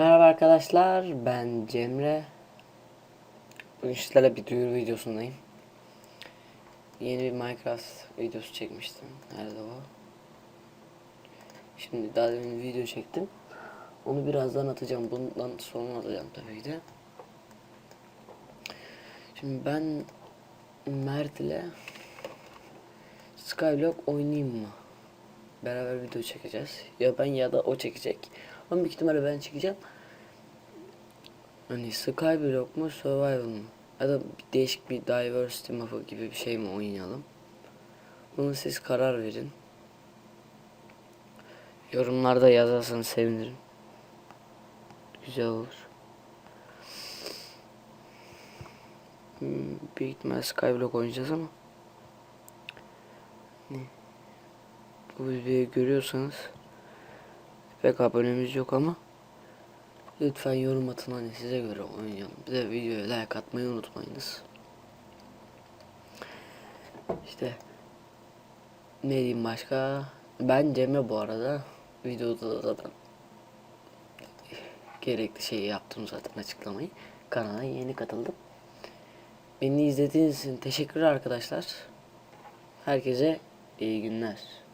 arkadaşlar ben Cemre. Bugün sizlerle bir duyuru videosundayım. Yeni bir Minecraft videosu çekmiştim. Nerede o? Şimdi daha demin video çektim. Onu birazdan atacağım. Bundan sonra atacağım tabii de. Şimdi ben Mert ile Skyblock oynayayım mı? Beraber video çekeceğiz. Ya ben ya da o çekecek. Ama büyük ihtimalle ben çekeceğim. Hani Skyblock mu Survival mı? Ya da bir değişik bir Diversity mapı gibi bir şey mi oynayalım? Bunu siz karar verin. Yorumlarda yazarsanız sevinirim. Güzel olur. Hmm, büyük ihtimalle Skyblock oynayacağız ama. Ne? Bu videoyu görüyorsanız pek abonemiz yok ama lütfen yorum atın hani size göre oynayalım. Bir de videoya like atmayı unutmayınız. İşte ne diyeyim başka? Ben Cemre bu arada videoda da zaten gerekli şeyi yaptım zaten açıklamayı. Kanala yeni katıldım. Beni izlediğiniz için teşekkür arkadaşlar. Herkese iyi günler.